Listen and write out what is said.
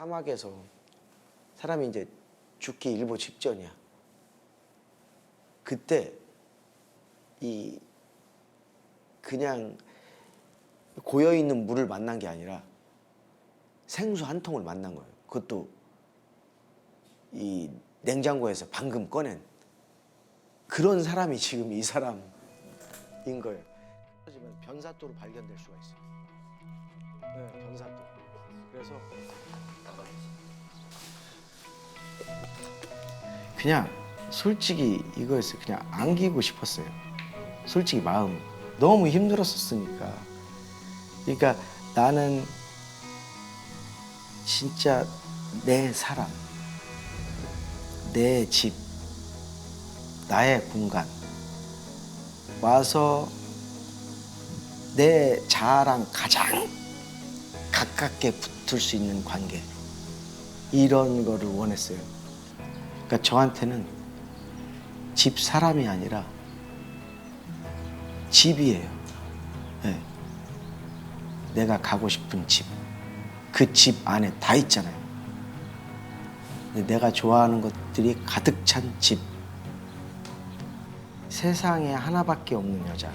사막에서 사람이 이제 죽기 일보 직전이야. 그때 이 그냥 고여 있는 물을 만난 게 아니라 생수 한 통을 만난 거예요. 그것도 이 냉장고에서 방금 꺼낸 그런 사람이 지금 이 사람인 거예요. 변사또로 발견될 수가 있어요. 네, 변사또. 그래서 그냥 솔직히 이거였어요. 그냥 안기고 싶었어요. 솔직히 마음 너무 힘들었었으니까. 그러니까 나는 진짜 내 사람, 내 집, 나의 공간 와서 내 자아랑 가장 가깝게 붙을 수 있는 관계 이런 거를 원했어요. 그러니까 저한테는 집 사람이 아니라 집이에요. 네. 내가 가고 싶은 집. 그 집 안에 다 있잖아요. 내가 좋아하는 것들이 가득 찬 집. 세상에 하나밖에 없는 여자.